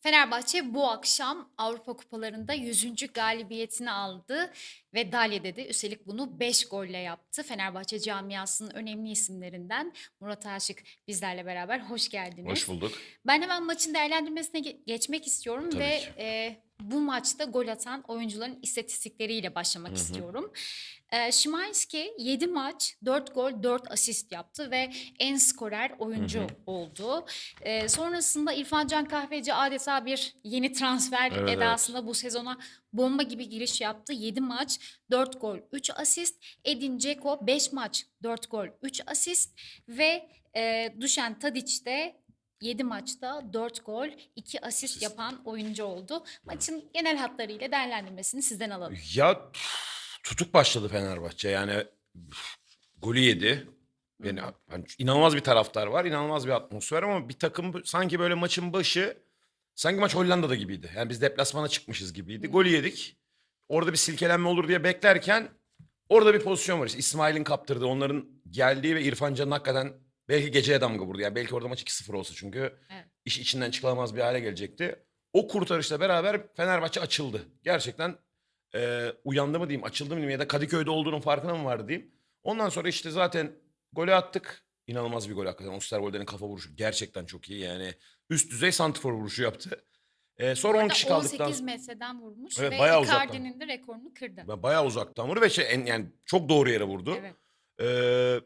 Fenerbahçe bu akşam Avrupa Kupalarında 100. galibiyetini aldı ve Dalya dedi. Üstelik bunu 5 golle yaptı. Fenerbahçe camiasının önemli isimlerinden Murat Aşık bizlerle beraber hoş geldiniz. Hoş bulduk. Ben hemen maçın değerlendirmesine ge- geçmek istiyorum Tabii ve ki. e, bu maçta gol atan oyuncuların istatistikleriyle başlamak Hı hı. istiyorum. E, Szymański 7 maç 4 gol 4 asist yaptı ve en skorer oyuncu Hı hı. oldu. E, sonrasında İrfan Can Kahveci adeta bir yeni transfer Evet, edasında bu sezona bomba gibi giriş yaptı. 7 maç 4 gol 3 asist. Edin Dzeko 5 maç 4 gol 3 asist ve e, Dušan Tadić de 7 maçta 4 gol 2 asist yapan oyuncu oldu. Maçın genel hatlarıyla değerlendirmesini sizden alalım. Ya tutuk başladı Fenerbahçe. Yani golü yedi. Yani hani inanılmaz bir taraftar var, inanılmaz bir atmosfer ama bir takım sanki böyle maçın başı sanki maç Hollanda'da gibiydi. Yani biz deplasmana çıkmışız gibiydi. Golü yedik. Orada bir silkelenme olur diye beklerken orada bir pozisyon var. İşte İsmail'in kaptırdığı, onların geldiği ve İrfan Can'ın hakikaten belki geceye damga vurdu. Yani belki orada maç 2-0 olsa çünkü Evet. iş içinden çıkılamaz bir hale gelecekti. O kurtarışla beraber Fenerbahçe açıldı. Gerçekten e, uyandı mı diyeyim, açıldı mı diyeyim ya da Kadıköy'de olduğunun farkına mı vardı diyeyim. Ondan sonra işte zaten golü attık. İnanılmaz bir gol hakikaten. Osterwolde'nin kafa vuruşu gerçekten çok iyi. Yani üst düzey santifor vuruşu yaptı. E, sonra 10 Orada kişi kaldıktan 18 metreden vurmuş Evet, ve bayağı uzaktan. Icardi'nin de rekorunu kırdı. Bayağı uzaktan vurdu ve şey, en, yani çok doğru yere vurdu. Evet. Ee,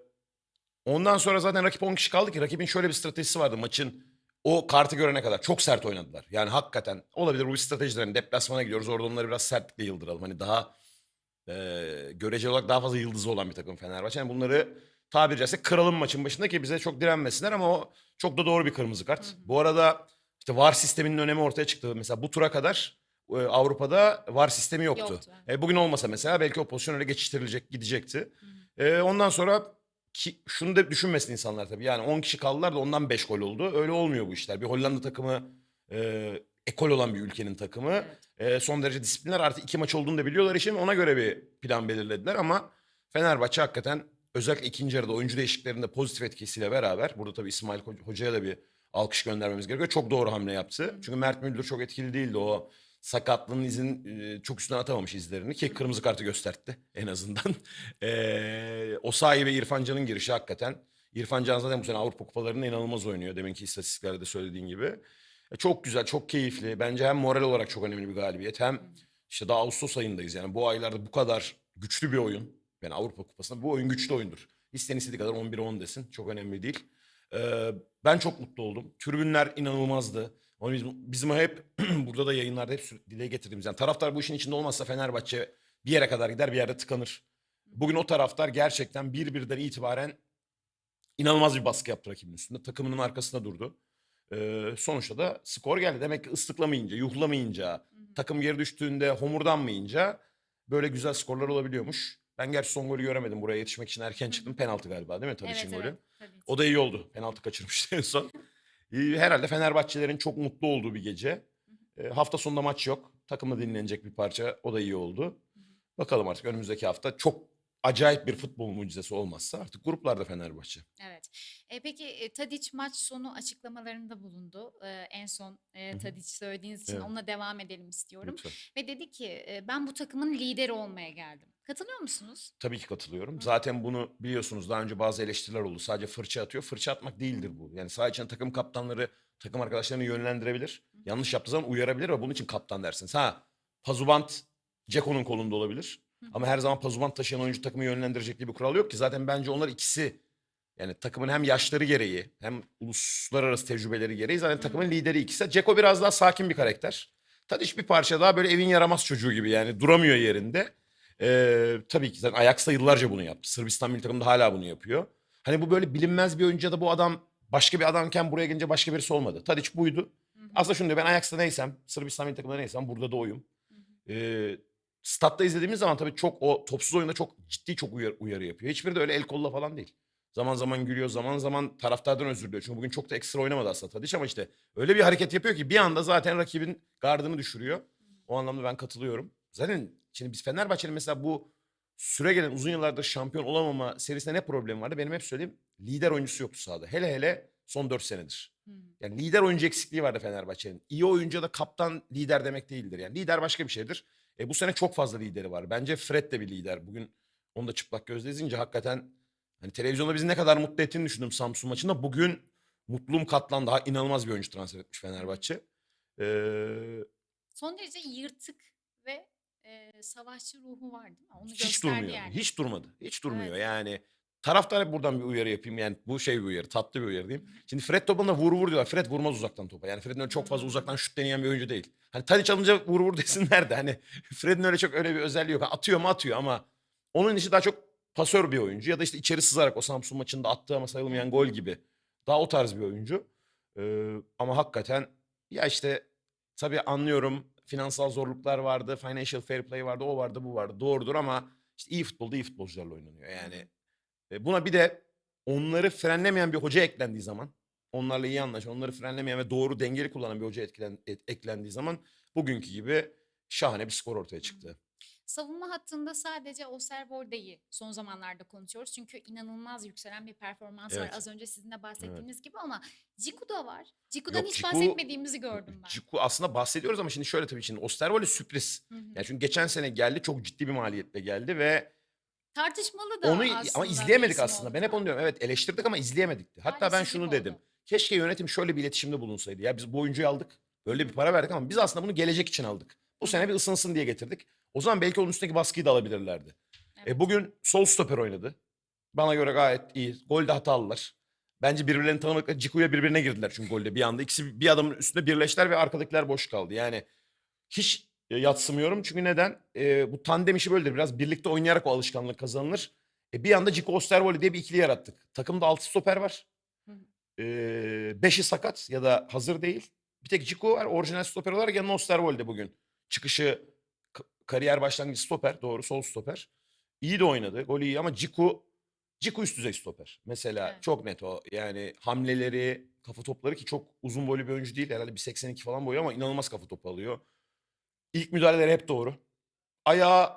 ondan sonra zaten rakip 10 kişi kaldı ki rakibin şöyle bir stratejisi vardı maçın o kartı görene kadar. Çok sert oynadılar. Yani hakikaten olabilir bu bir stratejidir. Hani deplasmana gidiyoruz orada onları biraz sertlikle yıldıralım. Hani daha e, göreceli olarak daha fazla yıldızı olan bir takım Fenerbahçe. Yani bunları tabiri caizse kıralım maçın başında ki bize çok direnmesinler ama o çok da doğru bir kırmızı kart. Hı hı. Bu arada işte VAR sisteminin önemi ortaya çıktı. Mesela bu tura kadar e, Avrupa'da VAR sistemi yoktu. Yoktu, E, bugün olmasa mesela belki o pozisyon öyle geçiştirilecek gidecekti. Hı hı. E, ondan sonra ki, şunu da düşünmesin insanlar tabii. Yani 10 kişi kaldılar da ondan 5 gol oldu. Öyle olmuyor bu işler. Bir Hollanda takımı e, ekol olan bir ülkenin takımı. E, son derece disiplinler. Artık iki maç olduğunu da biliyorlar için ona göre bir plan belirlediler. Ama Fenerbahçe hakikaten özellikle ikinci yarıda oyuncu değişikliklerinde pozitif etkisiyle beraber. Burada tabii İsmail Ho- Hoca'ya da bir alkış göndermemiz gerekiyor. Çok doğru hamle yaptı. Çünkü Mert Müldür çok etkili değildi. O sakatlığın izin çok üstüne atamamış izlerini ki kırmızı kartı gösterdi en azından. E, o sahi ve İrfan Can'ın girişi hakikaten. İrfan Can zaten bu sene Avrupa Kupalarında inanılmaz oynuyor. Deminki istatistiklerde de söylediğin gibi. E, çok güzel, çok keyifli. Bence hem moral olarak çok önemli bir galibiyet. Hem işte daha Ağustos ayındayız. Yani bu aylarda bu kadar güçlü bir oyun. Yani Avrupa Kupası'nda bu oyun güçlü oyundur. İsteyen istediği kadar 11'e 10 desin. Çok önemli değil. Ee, ben çok mutlu oldum. Tribünler inanılmazdı. Onu bizim, bizim hep burada da yayınlarda hep dile getirdiğimiz. Yani taraftar bu işin içinde olmazsa Fenerbahçe bir yere kadar gider bir yerde tıkanır. Bugün o taraftar gerçekten bir birden itibaren inanılmaz bir baskı yaptı rakibin üstünde. Takımının arkasında durdu. Ee, sonuçta da skor geldi. Demek ki ıslıklamayınca, yuhlamayınca, takım geri düştüğünde homurdanmayınca böyle güzel skorlar olabiliyormuş. Ben gerçi son golü göremedim. Buraya yetişmek için erken çıktım. Penaltı galiba değil mi Tadic'in Evet, golü? evet, tabii. O da iyi oldu. Penaltı kaçırmıştı en son. Ee, Herhalde Fenerbahçelerin çok mutlu olduğu bir gece. Ee, hafta sonunda maç yok. Takımı dinlenecek bir parça. O da iyi oldu. Bakalım artık önümüzdeki hafta çok acayip bir futbol mucizesi olmazsa artık gruplarda Fenerbahçe. Evet. E, peki e, Tadiç maç sonu açıklamalarında bulundu. E, en son e. Tadiç söylediğiniz için Evet. onunla devam edelim istiyorum. Lütfen. Ve dedi ki e, ben bu takımın lideri olmaya geldim. Katılıyor musunuz? Tabii ki katılıyorum. Zaten bunu biliyorsunuz daha önce bazı eleştiriler oldu. Sadece fırça atıyor. Fırça atmak değildir bu. Yani saha içinde takım kaptanları takım arkadaşlarını yönlendirebilir. Yanlış yaptığı zaman uyarabilir ve bunun için kaptan dersiniz. Ha Pazubant Ceko'nun kolunda olabilir. Ama her zaman Pazubant taşıyan oyuncu takımı yönlendirecek diye bir kural yok ki. Zaten bence onlar ikisi yani takımın hem yaşları gereği hem uluslararası tecrübeleri gereği zaten takımın lideri ikisi. Ceko biraz daha sakin bir karakter. Tadiş bir parça daha böyle evin yaramaz çocuğu gibi yani duramıyor yerinde. Ee, tabii ki zaten Ajax'ta yıllarca bunu yaptı. Sırbistan milli takımında hala bunu yapıyor. Hani bu böyle bilinmez bir oyuncu ya da bu adam başka bir adamken buraya gelince başka birisi olmadı. Tadiç buydu. Aslında şunu diyor ben Ajax'ta neysem, Sırbistan milli takımında neysem burada da oyum. Ee, statta izlediğimiz zaman tabii çok o topsuz oyunda çok ciddi çok uyarı, uyarı yapıyor. Hiçbiri de öyle el kolla falan değil. Zaman zaman gülüyor, zaman zaman taraftardan özür diliyor. Çünkü bugün çok da ekstra oynamadı aslında Tadiç ama işte öyle bir hareket yapıyor ki bir anda zaten rakibin gardını düşürüyor. O anlamda ben katılıyorum. Zaten şimdi biz Fenerbahçe'nin mesela bu süre gelen uzun yıllardır şampiyon olamama serisinde ne problemi vardı? Benim hep söyleyeyim lider oyuncusu yoktu sahada. Hele hele son 4 senedir. Hmm. Yani lider oyuncu eksikliği vardı Fenerbahçe'nin. İyi oyuncu da kaptan lider demek değildir. Yani lider başka bir şeydir. E, bu sene çok fazla lideri var. Bence Fred de bir lider. Bugün onu da çıplak gözle izleyince hakikaten hani televizyonda bizi ne kadar mutlu ettiğini düşündüm Samsun maçında. Bugün mutluluğum katlandı. Ha, inanılmaz bir oyuncu transfer etmiş Fenerbahçe. Ee, Son derece yırtık e, savaşçı ruhu var değil mi? Onu hiç durmuyor. yani. Hiç durmadı. Hiç durmuyor. Evet. Yani taraftara buradan bir uyarı yapayım. Yani bu şey bir uyarı. Tatlı bir uyarı diyeyim. Şimdi Fred topunda vur vur diyorlar. Fred vurmaz uzaktan topa. Yani Fred'in öyle çok fazla uzaktan şut deneyen bir oyuncu değil. Hani Tadic alınca vur vur desinler de hani Fred'in öyle çok öyle bir özelliği yok. Atıyor mu atıyor ama onun işi daha çok pasör bir oyuncu. Ya da işte içeri sızarak o Samsun maçında attığı ama sayılmayan gol gibi. Daha o tarz bir oyuncu. Ee, ama hakikaten ya işte tabii anlıyorum finansal zorluklar vardı. Financial fair play vardı. O vardı bu vardı. Doğrudur ama işte iyi futbolda iyi futbolcularla oynanıyor. Yani buna bir de onları frenlemeyen bir hoca eklendiği zaman, onlarla iyi anlaşan, onları frenlemeyen ve doğru dengeli kullanan bir hoca etkilen, et- eklendiği zaman bugünkü gibi şahane bir skor ortaya çıktı. Savunma hattında sadece Osterwolde'yi son zamanlarda konuşuyoruz. Çünkü inanılmaz yükselen bir performans var. Evet. Az önce sizin de bahsettiğiniz gibi ama Ciku da var. Ciku'dan Yok, hiç Ciku- bahsetmediğimizi gördüm ben. Ciku aslında bahsediyoruz ama şimdi şöyle tabii şimdi Osterwolde sürpriz. Hı hı. Yani çünkü geçen sene geldi çok ciddi bir maliyetle geldi ve Tartışmalı da onu aslında ama izleyemedik aslında. oldu, Ben hep onu diyorum. Evet eleştirdik ama izleyemedik. de. Hatta ben Talihsizlik şunu oldu. dedim. Keşke yönetim şöyle bir iletişimde bulunsaydı. Ya biz bu oyuncuyu aldık. Böyle bir para verdik ama biz aslında bunu gelecek için aldık. Bu sene bir ısınsın diye getirdik. O zaman belki onun üstündeki baskıyı da alabilirlerdi. Evet. E bugün sol stoper oynadı. Bana göre gayet iyi. Golde hatalılar. Bence birbirlerini tanımakla Ciku'ya birbirine girdiler çünkü golde bir anda. İkisi bir adamın üstünde birleştiler ve arkadakiler boş kaldı. Yani hiç e, yatsımıyorum çünkü neden? E, bu tandem işi böyledir. Biraz birlikte oynayarak o alışkanlık kazanılır. E, bir anda Ciku Osterwolde diye bir ikili yarattık. Takımda 6 stoper var. Hı hı. E, beşi sakat ya da hazır değil. Bir tek Ciku var. Orijinal stoper olarak yanına Osterwolde bugün. Çıkışı kariyer başlangıcı stoper. Doğru sol stoper. İyi de oynadı. Golü iyi ama Ciku Ciku üst düzey stoper. Mesela Evet. çok net o. Yani hamleleri, kafa topları ki çok uzun boylu bir oyuncu değil. Herhalde bir 82 falan boyu ama inanılmaz kafa topu alıyor. İlk müdahaleleri hep doğru. Ayağı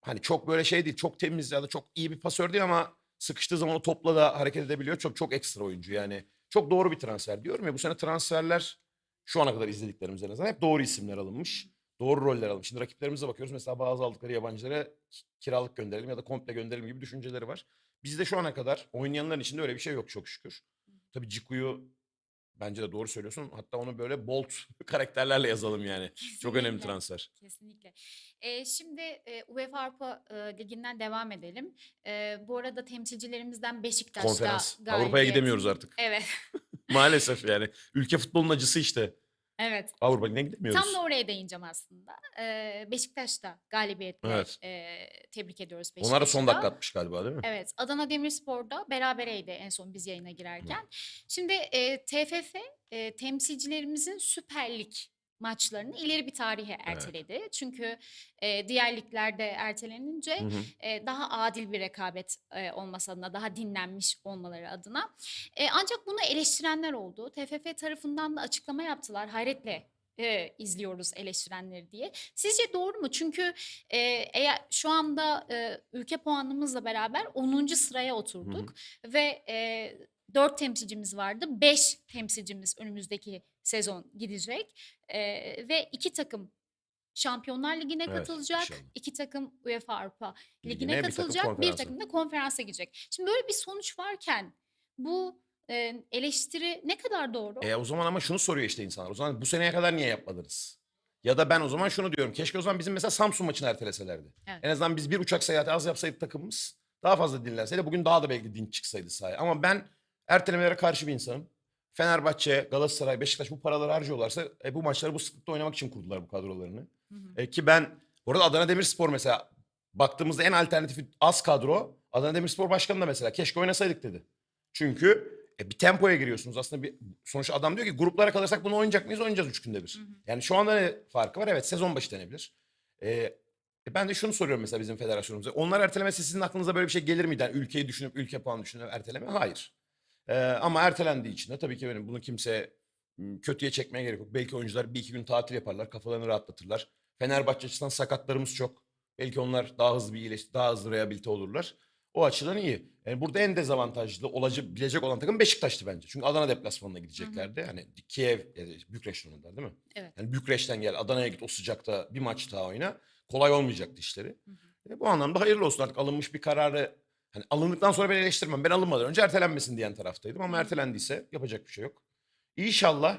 hani çok böyle şey değil. Çok temiz ya da çok iyi bir pasör değil ama sıkıştığı zaman o topla da hareket edebiliyor. Çok çok ekstra oyuncu yani. Çok doğru bir transfer diyorum ya. Bu sene transferler şu ana kadar izlediklerimiz en azından hep doğru isimler alınmış. Doğru roller alınmış. Şimdi rakiplerimize bakıyoruz. Mesela bazı aldıkları yabancılara ki- kiralık gönderelim ya da komple gönderelim gibi düşünceleri var. Bizde şu ana kadar oynayanların içinde öyle bir şey yok çok şükür. Tabii Ciku'yu bence de doğru söylüyorsun. Hatta onu böyle bold karakterlerle yazalım yani. Çok önemli Kesinlikle. transfer. Kesinlikle. Ee, şimdi e, UEFA Avrupa e, Ligi'nden devam edelim. E, bu arada temsilcilerimizden Beşiktaş'ta Konferans. Avrupa'ya gidemiyoruz artık. Evet. Maalesef yani. Ülke futbolunun acısı işte. Evet. Avrupa Ligi'ne gidemiyoruz. Tam da oraya değineceğim aslında. Ee, Beşiktaş'ta galibiyetle Evet. e, tebrik ediyoruz Beşiktaş'ı. Onlar da son da. dakika atmış galiba değil mi? Evet, Adana Demirspor'da berabereydi en son biz yayına girerken. Şimdi e, TFF e, temsilcilerimizin Süper Lig maçlarını ileri bir tarihe erteledi. Çünkü e, diğer liglerde ertelenince Hı hı. e, daha adil bir rekabet e, olması adına, daha dinlenmiş olmaları adına. E, ancak bunu eleştirenler oldu. TFF tarafından da açıklama yaptılar. Hayretle e, izliyoruz eleştirenleri diye. Sizce doğru mu? Çünkü e, eğer şu anda e, ülke puanımızla beraber 10. sıraya oturduk ve e, 4 temsilcimiz vardı. 5 temsilcimiz önümüzdeki sezon gidecek E, ve iki takım Şampiyonlar Ligi'ne Evet, katılacak. inşallah. iki takım UEFA Avrupa Ligine, Ligi'ne bir takım katılacak. Bir takım da konferansa gidecek. Şimdi böyle bir sonuç varken bu e, eleştiri ne kadar doğru? E o zaman ama şunu soruyor işte insanlar. O zaman bu seneye kadar niye yapmadınız? Ya da ben o zaman şunu diyorum. Keşke o zaman bizim mesela Samsun maçını erteleselerdi. Evet. En azından biz bir uçak seyahati az yapsaydık takımımız. Daha fazla dinlenseydi. Bugün daha da belki dinç çıksaydı sahaya. Ama ben ertelemelere karşı bir insanım. Fenerbahçe, Galatasaray, Beşiktaş bu paraları harcıyorlarsa e, bu maçları bu sıklıkta oynamak için kurdular bu kadrolarını. Hı hı. E, ki ben bu arada Adana Demirspor mesela baktığımızda en alternatifi az kadro. Adana Demirspor başkanı da mesela keşke oynasaydık dedi. Çünkü e, bir tempoya giriyorsunuz. Aslında bir sonuçta adam diyor ki gruplara kalırsak bunu oynayacak mıyız? Oynayacağız üç günde bir. Hı hı. Yani şu anda ne farkı var? Evet sezon başı denebilir. E, e, ben de şunu soruyorum mesela bizim federasyonumuza. Onlar ertelemesi sizin aklınıza böyle bir şey gelir miydi? Yani ülkeyi düşünüp ülke puanı düşünüp erteleme? Hayır. E, ama ertelendiği için de tabii ki benim bunu kimse kötüye çekmeye gerek yok. Belki oyuncular bir iki gün tatil yaparlar, kafalarını rahatlatırlar. Fenerbahçe açısından sakatlarımız çok. Belki onlar daha hızlı bir iyileş, daha hızlı rehabilite olurlar. O açıdan iyi. Yani burada en dezavantajlı olabilecek olan takım Beşiktaş'tı bence. Çünkü Adana deplasmanına gideceklerdi. Hani Kiev, ya da Bükreş oynadılar değil mi? Evet. Yani Bükreş'ten gel Adana'ya git o sıcakta bir maç daha oyna. Kolay olmayacaktı işleri. Hı hı. E, bu anlamda hayırlı olsun artık alınmış bir kararı. Hani alındıktan sonra ben eleştirmem. Ben alınmadan önce ertelenmesin diyen taraftaydım ama ertelendiyse yapacak bir şey yok. İnşallah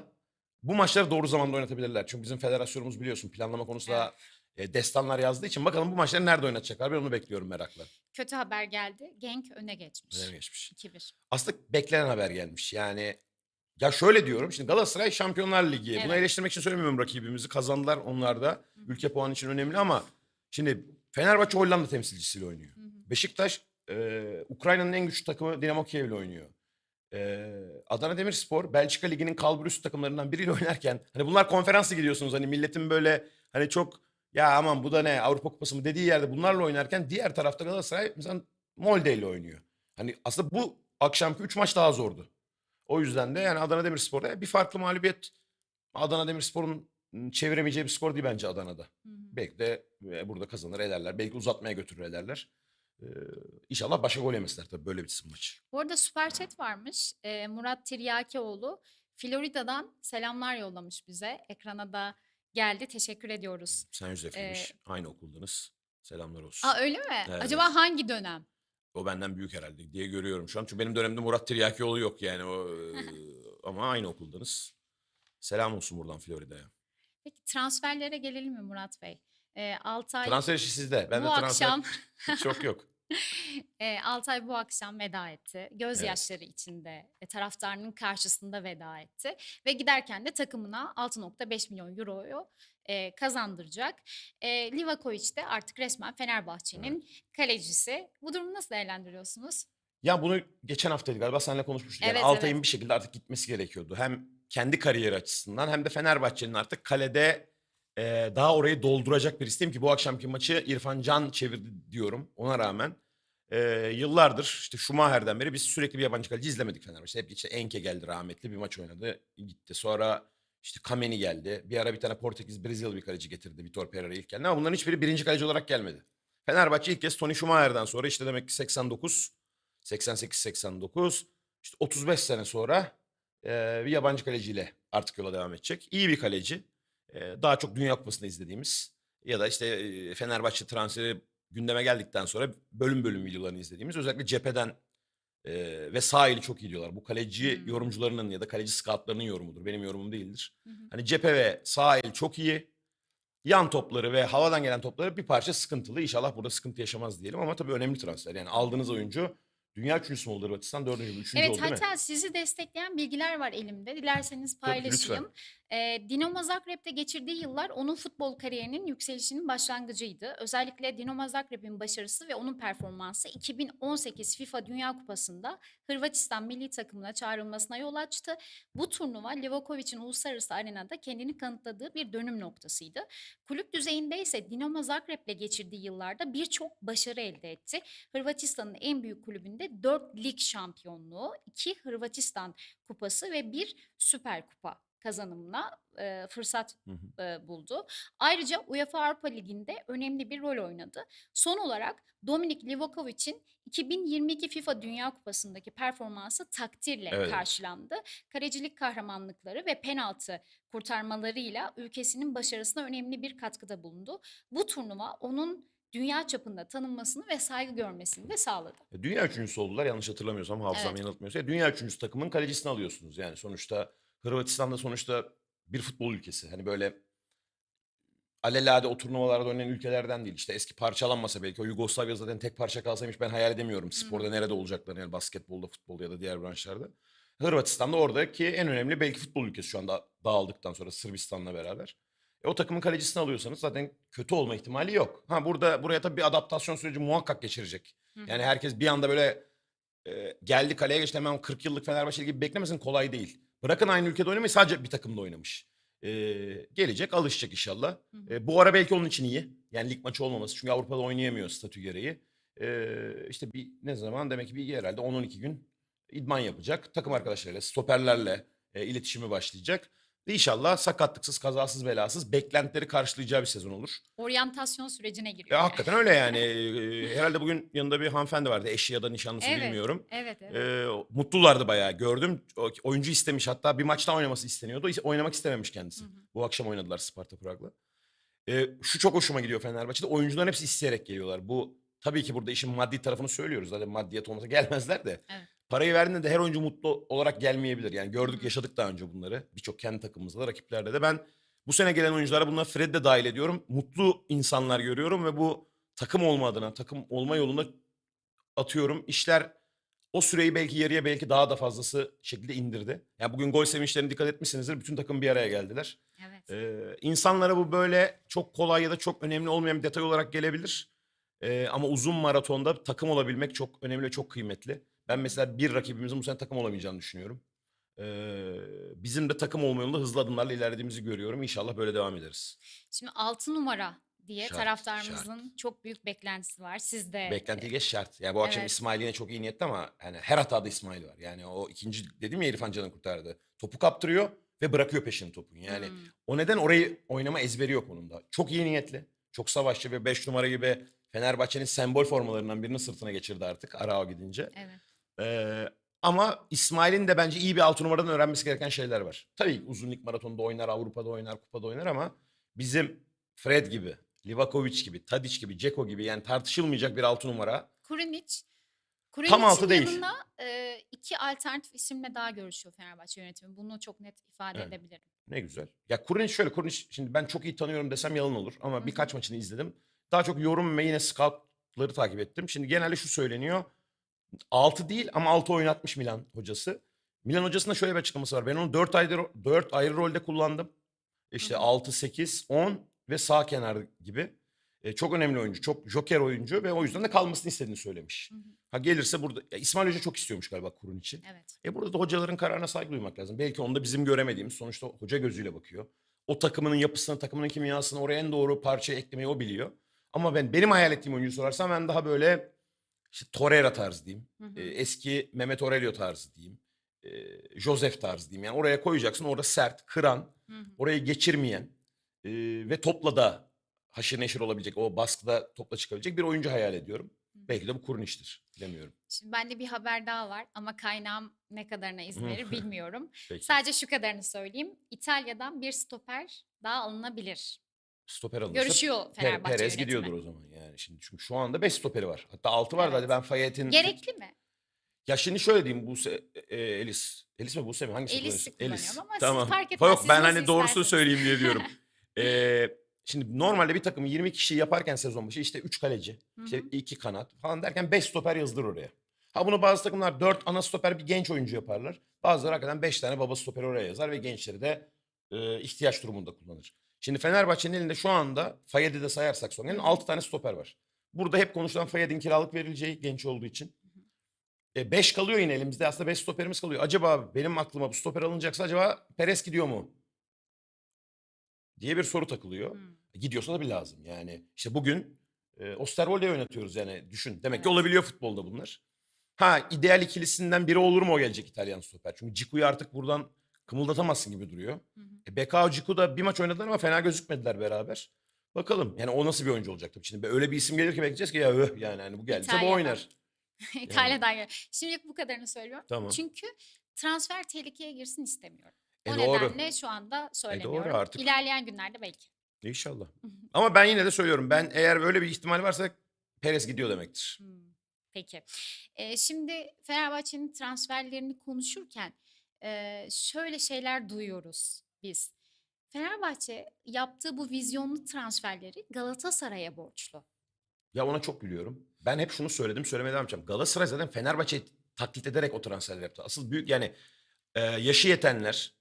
bu maçları doğru zamanda oynatabilirler. Çünkü bizim federasyonumuz biliyorsun planlama konusunda e, destanlar yazdığı için bakalım bu maçları nerede oynatacaklar ben onu bekliyorum merakla. Kötü haber geldi. Genk öne geçmiş. Önemli geçmiş. 2-1. Aslında beklenen haber gelmiş. Yani ya şöyle diyorum şimdi Galatasaray Şampiyonlar Ligi. Bunu Evet. eleştirmek için söylemiyorum rakibimizi. Kazandılar onlar da. Ülke puanı için önemli ama şimdi Fenerbahçe Hollanda temsilcisiyle oynuyor. Hı hı. Beşiktaş e, Ukrayna'nın en güçlü takımı Dinamo Kiev'le oynuyor. E, Adana Demirspor Belçika Ligi'nin kalbur üstü takımlarından biriyle oynarken hani bunlar konferansa gidiyorsunuz hani milletin böyle hani çok ya aman bu da ne Avrupa Kupası mı dediği yerde bunlarla oynarken diğer tarafta Galatasaray mesela Molde ile oynuyor. Hani aslında bu akşamki 3 maç daha zordu. O yüzden de yani Adana Demirspor'da bir farklı mağlubiyet Adana Demirspor'un çeviremeyeceği bir skor değil bence Adana'da. Hı hı. Belki de burada kazanır ederler. Belki uzatmaya götürür ederler. Ee, inşallah başka gol yemezler tabii böyle bitsin maç. Bu arada süper chat varmış. Ee, Murat Tiryakioğlu Florida'dan selamlar yollamış bize. Ekrana da geldi. Teşekkür ediyoruz. Sen Yüzef'iymiş. Aynı okuldanız. Selamlar olsun. Aa öyle mi? Evet. Acaba hangi dönem? O benden büyük herhalde diye görüyorum şu an. Çünkü benim dönemde Murat Tiryakioğlu yok yani. O, ama aynı okuldanız. Selam olsun buradan Florida'ya. Peki transferlere gelelim mi Murat Bey? Ee, Altay Transfer işi sizde. Ben bu de transfer akşam çok yok. e, Altay bu akşam veda etti. Gözyaşları içinde e, taraftarının karşısında veda etti. Ve giderken de takımına 6.5 milyon euroyu e, kazandıracak. E, Livakovic de artık resmen Fenerbahçe'nin kalecisi. Bu durumu nasıl değerlendiriyorsunuz? Ya bunu geçen haftaydı galiba seninle konuşmuştuk. Yani Evet, Altay'ın evet. bir şekilde artık gitmesi gerekiyordu. Hem kendi kariyeri açısından hem de Fenerbahçe'nin artık kalede e, daha orayı dolduracak bir isteğim ki bu akşamki maçı İrfan Can çevirdi diyorum ona rağmen. E, yıllardır işte Schumacher'den beri biz sürekli bir yabancı kaleci izlemedik Fenerbahçe. Hep işte Enke geldi rahmetli bir maç oynadı gitti. Sonra işte Kameni geldi. Bir ara bir tane Portekiz Brezilyalı bir kaleci getirdi Vitor Pereira ilk geldi ama bunların hiçbiri birinci kaleci olarak gelmedi. Fenerbahçe ilk kez Tony Schumacher'den sonra işte demek ki 89 88-89 işte 35 sene sonra e, bir yabancı kaleciyle artık yola devam edecek. İyi bir kaleci. Daha çok Dünya Kupası'nda izlediğimiz ya da işte Fenerbahçe transferi gündeme geldikten sonra bölüm bölüm videolarını izlediğimiz özellikle cepheden e, ve sağ eli çok iyi diyorlar. Bu kaleci Hmm. yorumcularının ya da kaleci scoutlarının yorumudur. Benim yorumum değildir. Hı. Hani cephe ve sağ el çok iyi. Yan topları ve havadan gelen topları bir parça sıkıntılı. İnşallah burada sıkıntı yaşamaz diyelim ama tabii önemli transfer. Yani aldığınız oyuncu dünya üçüncüsü mü oldu Hırvatistan? Dördüncü mü? Üçüncü Evet oldu değil mi? hatta sizi destekleyen bilgiler var elimde. Dilerseniz Tabii, paylaşayım. Ee, Dinamo Zagreb'de geçirdiği yıllar onun futbol kariyerinin yükselişinin başlangıcıydı. Özellikle Dinamo Zagreb'in başarısı ve onun performansı 2018 FIFA Dünya Kupası'nda Hırvatistan milli takımına çağrılmasına yol açtı. Bu turnuva Livakovic'in uluslararası arenada kendini kanıtladığı bir dönüm noktasıydı. Kulüp düzeyinde ise Dinamo Zagreb'le geçirdiği yıllarda birçok başarı elde etti. Hırvatistan'ın en büyük kulübünde 4 lig şampiyonluğu, 2 Hırvatistan kupası ve bir süper kupa kazanımına e, fırsat Hı hı. e, buldu. Ayrıca UEFA Avrupa Ligi'nde önemli bir rol oynadı. Son olarak Dominik Livakovic'in 2022 FIFA Dünya Kupası'ndaki performansı takdirle Evet. karşılandı. Kalecilik kahramanlıkları ve penaltı kurtarmalarıyla ülkesinin başarısına önemli bir katkıda bulundu. Bu turnuva onun dünya çapında tanınmasını ve saygı görmesini de sağladı. E, Dünya üçüncüsü oldular yanlış hatırlamıyorsam hafızam Evet. yanıltmıyorsa. E, Dünya üçüncüsü takımın kalecisini alıyorsunuz. Yani sonuçta Hırvatistan'da sonuçta bir futbol ülkesi. Hani böyle alelade o turnuvalarda oynayan ülkelerden değil. İşte eski parçalanmasa belki o Yugoslavya zaten tek parça kalsaymış ben hayal edemiyorum. Sporda nerede olacaklarını yani basketbolda, futbolda ya da diğer branşlarda. Hırvatistan'da oradaki en önemli belki futbol ülkesi şu anda dağıldıktan sonra Sırbistan'la beraber. E, o takımın kalecisini alıyorsanız zaten kötü olma ihtimali yok. Ha burada buraya tabii bir adaptasyon süreci muhakkak geçirecek. Hı. Yani herkes bir anda böyle e, geldi kaleye geçti hemen 40 yıllık Fenerbahçe gibi beklemesin kolay değil. Bırakın aynı ülkede oynamayı sadece bir takımda oynamış. E, gelecek alışacak inşallah. Hı. E, bu ara belki onun için iyi. Yani lig maçı olmaması çünkü Avrupa'da oynayamıyor statü gereği. E, işte bir ne zaman demek ki bir herhalde 10-12 gün idman yapacak. Takım arkadaşlarıyla, stoperlerle e, iletişimi başlayacak. Ve inşallah sakatlıksız, kazasız, belasız beklentileri karşılayacağı bir sezon olur. Oryantasyon sürecine giriyor. Ya hakikaten öyle yani. Ee, Herhalde bugün yanında bir hanımefendi vardı. Eşi ya da nişanlısı Evet, bilmiyorum. Evet evet. Ee, mutlulardı bayağı gördüm. O- Oyuncu istemiş hatta bir maçta oynaması isteniyordu. Oynamak istememiş kendisi. Bu akşam oynadılar Sparta Prag'la. Ee, şu çok hoşuma gidiyor Fenerbahçe'de. Oyuncuların hepsi isteyerek geliyorlar. Bu tabii ki burada işin maddi tarafını söylüyoruz. Zaten maddiyat olmasa gelmezler de. Evet. Parayı verdiğinde de her oyuncu mutlu olarak gelmeyebilir. Yani gördük yaşadık daha önce bunları. Birçok kendi takımımızda da rakiplerde de. Ben bu sene gelen oyunculara bunlar Fred de dahil ediyorum. Mutlu insanlar görüyorum ve bu takım olma adına, takım olma yolunda atıyorum. İşler o süreyi belki yarıya belki daha da fazlası şekilde indirdi. Yani bugün gol sevinçlerine dikkat etmişsinizdir. Bütün takım bir araya geldiler. evet. Ee, insanlara bu böyle çok kolay ya da çok önemli olmayan bir detay olarak gelebilir. Ee, ama uzun maratonda takım olabilmek çok önemli ve çok kıymetli. Ben mesela bir rakibimizin bu sene takım olamayacağını düşünüyorum. Ee, bizim de takım olma yolunda hızlı adımlarla ilerlediğimizi görüyorum. İnşallah böyle devam ederiz. Şimdi 6 numara diye Şart, taraftarımızın çok büyük beklentisi var. Siz de Beklentiyi geç şart. Yani bu akşam Evet. İsmail yine çok iyi niyetli ama yani her hatada İsmail var. Yani o ikinci dedim ya İrfan Can'ın kurtardı. Topu kaptırıyor ve bırakıyor peşini topun. Yani Hmm. o neden orayı oynama ezberi yok onun da. Çok iyi niyetli. Çok savaşçı ve 5 numara gibi Fenerbahçe'nin sembol formalarından birini sırtına geçirdi artık Arao gidince. Evet. Ee, ama İsmail'in de bence iyi bir altı numaradan öğrenmesi gereken şeyler var. Tabii uzun lig maratonda oynar, Avrupa'da oynar, kupada oynar ama bizim Fred gibi, Livakovic gibi, Tadic gibi, Ceko gibi yani tartışılmayacak bir altı numara. Kurinic. Tam Kurinic'in altı değil. yanında e, iki alternatif isimle daha görüşüyor Fenerbahçe yönetimi. Bunu çok net ifade Evet. edebilirim. Ne güzel. Ya Kurunic şöyle Kurunic şimdi ben çok iyi tanıyorum desem yalan olur ama hı. birkaç maçını izledim. Daha çok yorum ve yine scoutları takip ettim. Şimdi genelde şu söyleniyor. 6 değil ama 6 oynatmış Milan hocası. Milan hocasında şöyle bir açıklaması var. Ben onu 4 ayrı 4 ayrı rolde kullandım. İşte Hı hı. 6 8 10 ve sağ kenar gibi. E, çok önemli oyuncu, çok joker oyuncu ve o yüzden de kalmasını istediğini söylemiş. Hı hı. Ha gelirse burada ya İsmail Hoca çok istiyormuş galiba Kurunic'i. Evet. E burada da hocaların kararına saygı duymak lazım. Belki onda bizim göremediğimiz sonuçta hoca gözüyle bakıyor. O takımının yapısını, takımının kimyasını oraya en doğru parçayı eklemeyi o biliyor. Ama ben benim hayal ettiğim oyuncu sorarsan ben daha böyle işte Torreira tarzı diyeyim. Hı hı. Eski Mehmet Aurelio tarzı diyeyim. E, Joseph tarzı diyeyim. Yani oraya koyacaksın orada sert, kıran, Hı hı. orayı geçirmeyen e, ve topla da haşır neşir olabilecek, o baskıda topla çıkabilecek bir oyuncu hayal ediyorum. Hı hı. Belki de bu kurun iştir. Bilemiyorum. Şimdi bende bir haber daha var ama kaynağım ne kadarına izin verir bilmiyorum. Sadece şu kadarını söyleyeyim. İtalya'dan bir stoper daha alınabilir. Stoper alınırsa Görüşüyor Fenerbahçe Perez yönetimi. gidiyordur o zaman yani şimdi çünkü şu anda 5 stoperi var. Hatta 6 vardı Evet. hadi ben Fayet'in Gerekli mi? Ya şimdi şöyle diyeyim Buse e, Elis. Elis mi Buse mi? Hangisi Elis'i kullanıyorsun? kullanıyorum ama siz fark etmez, Yok siz ben nasıl hani doğrusunu isterseniz. söyleyeyim diye diyorum. Ee, şimdi normalde bir takım 20 kişi yaparken sezon başı işte 3 kaleci, Hı işte hı. 2 kanat falan derken 5 stoper yazılır oraya. Ha bunu bazı takımlar 4 ana stoper bir genç oyuncu yaparlar. Bazıları hakikaten 5 tane baba stoper oraya yazar ve gençleri de e, ihtiyaç durumunda kullanır. Şimdi Fenerbahçe'nin elinde şu anda Fayed'i de sayarsak son elinde 6 tane stoper var. Burada hep konuşulan Fayed'in kiralık verileceği genç olduğu için. 5 kalıyor yine elimizde. Aslında 5 stoperimiz kalıyor. Acaba benim aklıma bu stoper alınacaksa acaba Perez gidiyor mu? Diye bir soru takılıyor. Hmm. Gidiyorsa da bir lazım. Yani işte bugün e, Osterwolde'yi oynatıyoruz yani düşün. Demek ki Evet. olabiliyor futbolda bunlar. Ha ideal ikilisinden biri olur mu o gelecek İtalyan stoper? Çünkü Ciku'yu artık buradan kımıldatamazsın gibi duruyor. Hı hı. E, Bekao Ciku da bir maç oynadılar ama fena gözükmediler beraber. Bakalım yani o nasıl bir oyuncu olacak tabii. Şimdi öyle bir isim gelir ki bekleyeceğiz ki ya öh yani hani bu geldiyse bu İtalya'dan. oynar. İtalya'dan gel. Şimdilik bu kadarını söylüyorum. Tamam. Çünkü transfer tehlikeye girsin istemiyorum. E, o doğru. nedenle şu anda söylemiyorum. artık. İlerleyen günlerde belki. İnşallah. Ama ben yine de söylüyorum. Ben eğer böyle bir ihtimal varsa Perez gidiyor demektir. Hmm, Peki. Ee, şimdi Fenerbahçe'nin transferlerini konuşurken şöyle şeyler duyuyoruz biz. Fenerbahçe yaptığı bu vizyonlu transferleri Galatasaray'a borçlu. Ya ona çok gülüyorum. Ben hep şunu söyledim söylemeye devam edeceğim. Galatasaray zaten Fenerbahçe'yi taklit ederek o transferleri yaptı. Asıl büyük yani e, yaşı yetenler,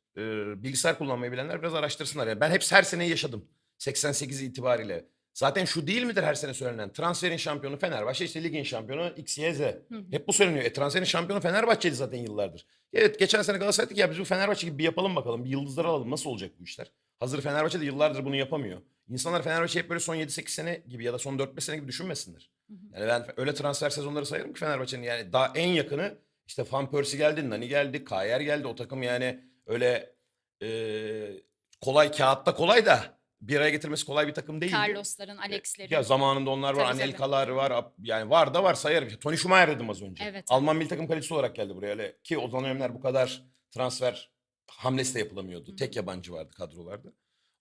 bilgisayar kullanmayı bilenler biraz araştırsınlar. Yani ben hep her seneyi yaşadım. 88 itibariyle. Zaten şu değil midir her sene söylenen? Transferin şampiyonu Fenerbahçe, işte ligin şampiyonu X, Y, Z. hı. Hep bu söyleniyor. E transferin şampiyonu Fenerbahçe'ydi zaten yıllardır. Evet geçen sene Galatasaray dedi ki ya biz bu Fenerbahçe gibi bir yapalım bakalım. Bir yıldızları alalım. Nasıl olacak bu işler? Hazır Fenerbahçe de yıllardır bunu yapamıyor. İnsanlar Fenerbahçe hep böyle son 7-8 sene gibi ya da son 4-5 sene gibi düşünmesinler. Yani ben öyle transfer sezonları sayarım ki Fenerbahçe'nin yani daha en yakını işte Van Persie geldi, Nani geldi, Kayer geldi. O takım yani öyle Ee, kolay kağıtta kolay da bir araya getirmesi kolay bir takım değil. Carlos'ların, Alex'lerin. Ya zamanında onlar var, Tabii. Anelka'lar var. Ab- Yani var da var sayarım. İşte Tony Schumacher dedim az önce. Evet. Alman milli takım kalecisi olarak geldi buraya. Öyle. Ki o dönemler bu kadar transfer hamlesi de yapılamıyordu. Hı. Tek yabancı vardı kadrolarda.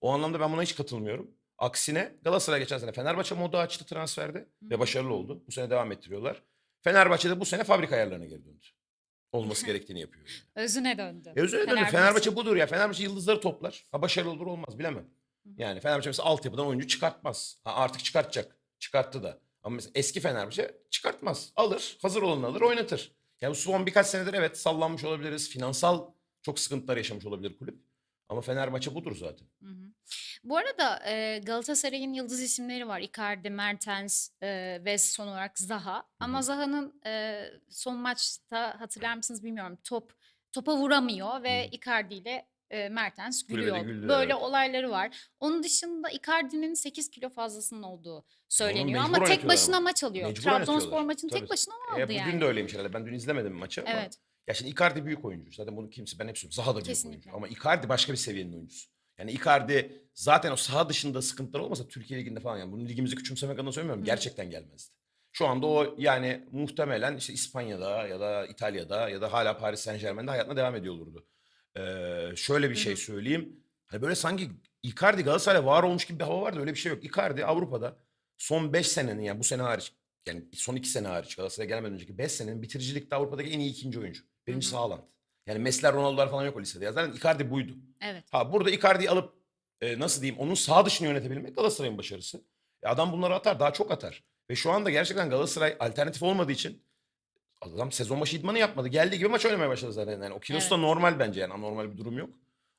O anlamda ben buna hiç katılmıyorum. Aksine Galatasaray geçen sene Fenerbahçe modu açtı transferde ve başarılı oldu. Bu sene devam ettiriyorlar. Fenerbahçe de bu sene fabrika ayarlarına geri döndü. Olması gerektiğini yapıyor. Özüne döndü. E dilerim. Fenerbahçe. Fenerbahçe budur ya. Fenerbahçe yıldızları toplar. Ha başarılı olur olmaz bilemem. Hı. Yani Fenerbahçe mesela altyapıdan oyuncu çıkartmaz. Ha artık çıkartacak. Çıkarttı da. Ama mesela eski Fenerbahçe çıkartmaz. Alır. Hazır olanı alır oynatır. Yani bu son birkaç senedir evet sallanmış olabiliriz. Finansal çok sıkıntılar yaşamış olabilir kulüp. Ama Fenerbahçe budur zaten. Hı hı. Bu arada e, Galatasaray'ın yıldız isimleri var. Icardi, Mertens e, ve son olarak Zaha. Ama hı. Zaha'nın e, son maçta hatırlar mısınız bilmiyorum. Top topa vuramıyor ve Hı. Icardi ile e, Mertens gülüyor. Böyle evet. olayları var. Onun dışında Icardi'nin 8 kilo fazlasının olduğu söyleniyor ama tek başına ama. maç alıyor. Mecbur Trabzonspor oynatıyorlar. maçını Tabii. tek başına mı E, aldı bugün yani? de öyleymiş herhalde. Ben dün izlemedim maçı ama. Evet. Ya şimdi Icardi büyük oyuncu. Zaten bunu kimse ben hep söylüyorum. Zaha da büyük Kesinlikle. oyuncu. Ama Icardi başka bir seviyenin oyuncusu. Yani Icardi zaten o saha dışında sıkıntılar olmasa Türkiye Ligi'nde falan yani bunu ligimizi küçümsemek adına söylemiyorum. Hı. Gerçekten gelmezdi. Şu anda o yani muhtemelen işte İspanya'da ya da İtalya'da ya da hala Paris Saint Germain'de hayatına devam ediyor olurdu. Ee, şöyle bir şey söyleyeyim. Hani böyle sanki Icardi Galatasaray var olmuş gibi bir hava vardı. Öyle bir şey yok. Icardi Avrupa'da son 5 senenin yani bu sene hariç yani son 2 sene hariç Galatasaray'a gelmeden önceki 5 senenin bitiricilikte Avrupa'daki en iyi ikinci oyuncu. Hı. Haaland. Yani Messi'ler Ronaldo'lar falan yok o listede. Ya Zaten Icardi buydu. Evet. Ha burada Icardi'yi alıp e, nasıl diyeyim onun sağ dışını yönetebilmek Galatasaray'ın başarısı. E, adam bunları atar daha çok atar. Ve şu anda gerçekten Galatasaray alternatif olmadığı için adam sezon başı idmanı yapmadı. Geldiği gibi maç oynamaya başladı zaten. Yani o kilosu da Evet. normal bence yani anormal bir durum yok.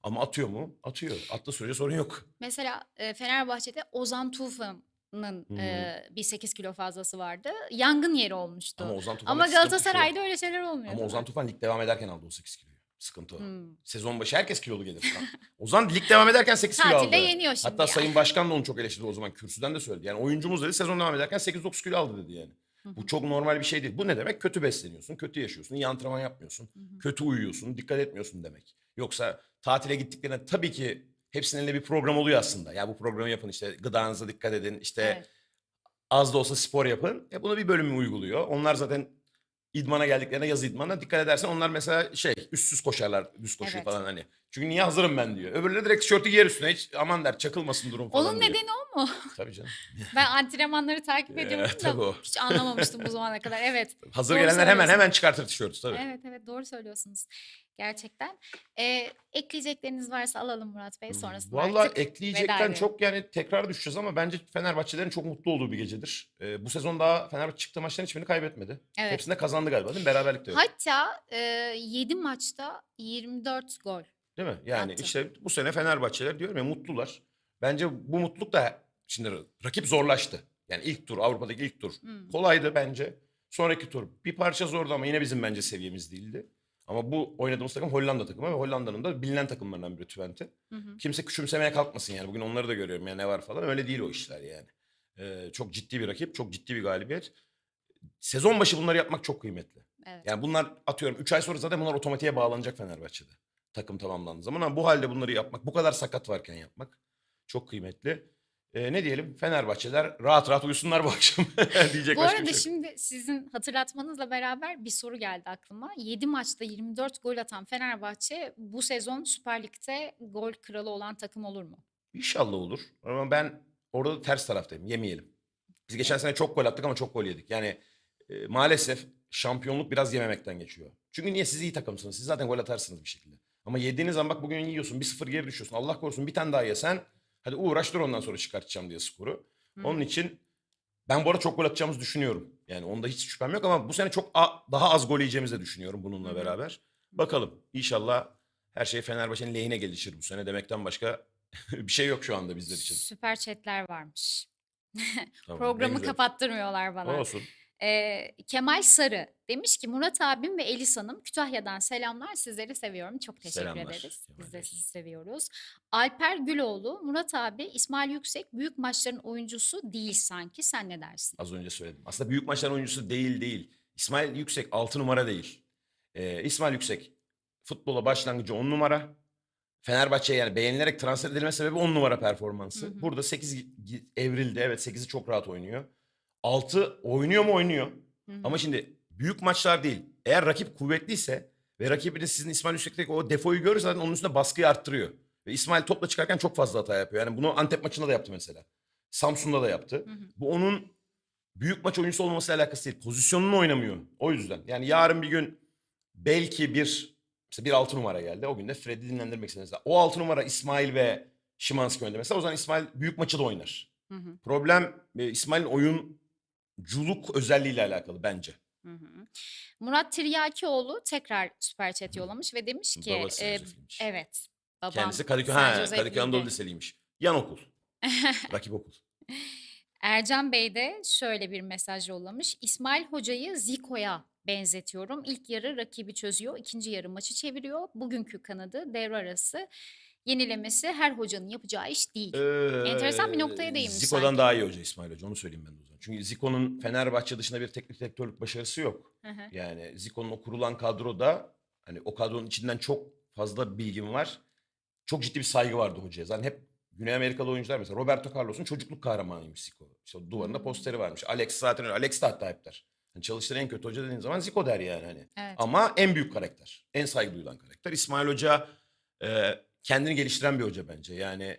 Ama atıyor mu? Atıyor. Attığı sürece sorun yok. Mesela e, Fenerbahçe'de Ozan Tufan'ın Hı. e, bir 8 kilo fazlası vardı. Yangın yeri olmuştu. Ama Ama, Ozan Tufan'daki sıkıntı şu. Galatasaray'da öyle şeyler olmuyor. Ama Ozan? Tufan lig devam ederken aldı o 8 kiloyu. Sıkıntı o. Hmm. Sezon başı herkes kilolu gelir. Ozan lig devam ederken 8 kilo aldı. Tatilde yeniyor şimdi Hatta ya. Sayın Başkan da onu çok eleştirdi o zaman kürsüden de söyledi. Yani oyuncumuz dedi sezon devam ederken 8-9 kilo aldı dedi yani. Bu çok normal bir şey değil. Bu ne demek? Kötü besleniyorsun, kötü yaşıyorsun, iyi antrenman yapmıyorsun, kötü uyuyorsun, dikkat etmiyorsun demek. Yoksa tatile gittiklerinde tabii ki hepsinin elinde bir program oluyor aslında. Ya bu programı yapın işte gıdanıza dikkat edin, işte Evet. az da olsa spor yapın. E bunu bir bölümü uyguluyor. Onlar zaten idmana geldiklerinde yaz idmanına dikkat edersen onlar mesela şey üstsüz koşarlar düz koşu Evet. falan hani. Çünkü niye hazırım ben diyor. Öbürleri direkt tişörtü giyer üstüne hiç aman der çakılmasın durum falan Onun diyor. nedeni o mu? Tabii canım. Ben antrenmanları takip Ee, ediyorum tabii da o. hiç anlamamıştım bu zamana kadar. Evet. Hazır Doğru gelenler hemen söylüyorsun. hemen çıkartır tişörtü tabii. Evet evet doğru söylüyorsunuz. Gerçekten. Ee, ekleyecekleriniz varsa alalım Murat Bey sonrasında Valla artık ekleyecekten veda edelim. çok yani tekrar düşeceğiz ama bence Fenerbahçelerin çok mutlu olduğu bir gecedir. Ee, bu sezon daha Fenerbahçe çıktığı maçların hiçbirini kaybetmedi. Evet. Hepsinde kazandı galiba değil mi? Beraberlik de yok. Hatta e, 7 maçta 24 gol. Değil mi? Yani Yaptı. işte bu sene Fenerbahçeler diyorum ya mutlular. Bence bu mutluluk da şimdi rakip zorlaştı. Yani ilk tur Avrupa'daki ilk tur Hmm. kolaydı bence. Sonraki tur bir parça zordu ama yine bizim bence seviyemiz değildi. Ama bu oynadığımız takım Hollanda takımı ve Hollanda'nın da bilinen takımlarından biri Twente. Hı hı. Kimse küçümsemeye kalkmasın yani. Bugün onları da görüyorum ya ne var falan. Öyle değil o işler yani. Ee, çok ciddi bir rakip, çok ciddi bir galibiyet. Sezon başı bunları yapmak çok kıymetli. Evet. Yani bunlar atıyorum 3 ay sonra zaten bunlar otomatiğe bağlanacak Fenerbahçe'de. Takım tamamlandığı zaman ama bu halde bunları yapmak, bu kadar sakat varken yapmak çok kıymetli. Ee, ne diyelim? Fenerbahçeler rahat rahat uyusunlar bu akşam. Diyecek Bu arada şey şimdi sizin hatırlatmanızla beraber bir soru geldi aklıma. 7 maçta 24 gol atan Fenerbahçe bu sezon Süper Lig'de gol kralı olan takım olur mu? İnşallah olur. Ama ben orada da ters taraftayım. Yemeyelim. Biz geçen sene çok gol attık ama çok gol yedik. Yani e, maalesef şampiyonluk biraz yememekten geçiyor. Çünkü niye siz iyi takımsınız? Siz zaten gol atarsınız bir şekilde. Ama yediğiniz zaman bak bugün yiyorsun. 1-0 geri düşüyorsun. Allah korusun bir tane daha yesen. Hadi uğraş dur ondan sonra çıkartacağım diye skoru. Hı. Onun için ben bu arada çok gol atacağımızı düşünüyorum. Yani onda hiç şüphem yok ama bu sene çok a- daha az gol yiyeceğimizi de düşünüyorum bununla Hı hı. beraber. Bakalım. İnşallah her şey Fenerbahçe'nin lehine gelişir bu sene demekten başka bir şey yok şu anda bizler için. Süper chatler varmış. Tamam, ne Programı güzel. kapattırmıyorlar bana. Olsun. Ee, Kemal Sarı demiş ki Murat abim ve Elis Hanım Kütahya'dan selamlar sizleri seviyorum. Çok teşekkür Selamlar ederiz. Kemal Biz de Bey. sizi seviyoruz. Alper Güloğlu Murat abi İsmail Yüksek büyük maçların oyuncusu değil sanki sen ne dersin? Az önce söyledim. Aslında büyük maçların oyuncusu değil değil. İsmail Yüksek 6 numara değil. Ee, İsmail Yüksek futbola başlangıcı 10 numara. Fenerbahçe'ye yani beğenilerek transfer edilme sebebi 10 numara performansı. Hı hı. Burada 8 evrildi. Evet 8'i çok rahat oynuyor. 6 oynuyor mu oynuyor. Hı hı. Ama şimdi büyük maçlar değil. Eğer rakip kuvvetliyse ve rakibiniz sizin İsmail Yüksek'teki o defoyu görürse zaten onun üstünde baskıyı arttırıyor. Ve İsmail topla çıkarken çok fazla hata yapıyor. Yani bunu Antep maçında da yaptı mesela. Samsun'da da yaptı. Hı hı. Bu onun büyük maç oyuncusu olmamasıyla alakası değil. Pozisyonunu oynamıyor. O yüzden. Yani yarın bir gün belki bir mesela bir altı numara geldi. O gün de Fred'i dinlendirmek istedi. Mesela o altı numara İsmail ve Şimanski önde. Mesela o zaman İsmail büyük maçı da oynar. Hı hı. Problem e, İsmail'in oyunculuk özelliğiyle alakalı bence. Hı hı. Murat Tiryakioğlu tekrar süper chat yollamış ve demiş ki Babası e, evet babam Kendisi Kadıköy, ha, Kadıköy Anadolu Li'de. Liseliymiş. Yan okul. Rakip okul. Ercan Bey de şöyle bir mesaj yollamış. İsmail Hoca'yı Zico'ya benzetiyorum. İlk yarı rakibi çözüyor, ikinci yarı maçı çeviriyor. Bugünkü kanadı devre arası yenilemesi her hocanın yapacağı iş değil. Enteresan bir noktaya değinmiş Zico'dan sanki. daha iyi hoca İsmail Hoca onu söyleyeyim ben de o zaman. Çünkü Zico'nun Fenerbahçe dışında bir teknik direktörlük başarısı yok. Hı hı. Yani Zico'nun o kurulan kadroda hani o kadronun içinden çok fazla bilgim var. Çok ciddi bir saygı vardı hocaya. Zaten hep Güney Amerikalı oyuncular mesela Roberto Carlos'un çocukluk kahramanıymış Zico. İşte duvarında Hmm. posteri varmış. Alex zaten öyle. Alex de hatta hep der. Hani çalıştıran en kötü hoca dediğin zaman Zico der yani hani. Evet. Ama en büyük karakter. En saygı duyulan karakter. İsmail Hoca e, kendini geliştiren bir hoca bence. Yani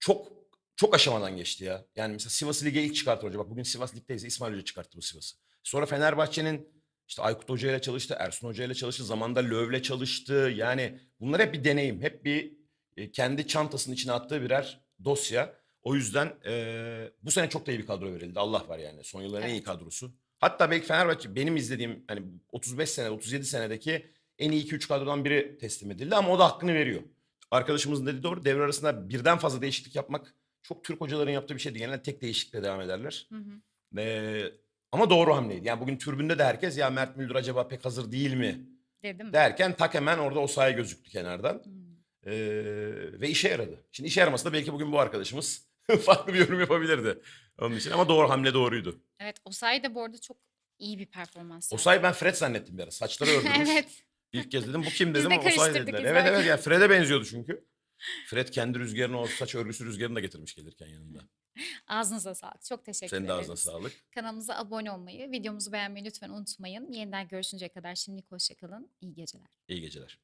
çok çok aşamadan geçti ya. Yani mesela Sivas'ı lige ilk çıkarttı hoca. Bak bugün Sivas ligdeyse İsmail Hoca çıkarttı bu Sivas'ı. Sonra Fenerbahçe'nin işte Aykut Hoca ile çalıştı, Ersun Hoca ile çalıştı, zamanda Löv'le çalıştı. Yani bunlar hep bir deneyim, hep bir e, kendi çantasının içine attığı birer dosya. O yüzden e, bu sene çok da iyi bir kadro verildi. Allah var yani. Son yılların en iyi Evet. kadrosu. Hatta belki Fenerbahçe benim izlediğim hani 35 sene, 37 senedeki en iyi 2-3 kadrodan biri teslim edildi ama o da hakkını veriyor. Arkadaşımızın dediği doğru. Devre arasında birden fazla değişiklik yapmak çok Türk hocaların yaptığı bir şey değil. Genelde tek değişiklikle devam ederler. Hı hı. Ee, ama doğru hamleydi. Yani bugün türbünde de herkes ya Mert Müldür acaba pek hazır değil mi Dedim. derken tak hemen orada o sahaya gözüktü kenardan. Hmm. Ee, ve işe yaradı. Şimdi işe yaramasa da belki bugün bu arkadaşımız farklı bir yorum yapabilirdi. Onun için ama doğru hamle doğruydu. Evet Osayi de bu arada çok iyi bir performans. O sergiledi. sayı ben Fred zannettim bir ara. Saçları ördürmüş. evet. İlk kez dedim bu kim dedim de o sayı karıştırdık dediler. Evet izlerken. evet yani Fred'e benziyordu çünkü. Fred kendi rüzgarını o saç örgüsü rüzgarını da getirmiş gelirken yanında. Ağzınıza sağlık. Çok teşekkür Senin de ederiz. ağzına sağlık. Kanalımıza abone olmayı, videomuzu beğenmeyi lütfen unutmayın. Yeniden görüşünceye kadar şimdilik hoşçakalın. İyi geceler. İyi geceler.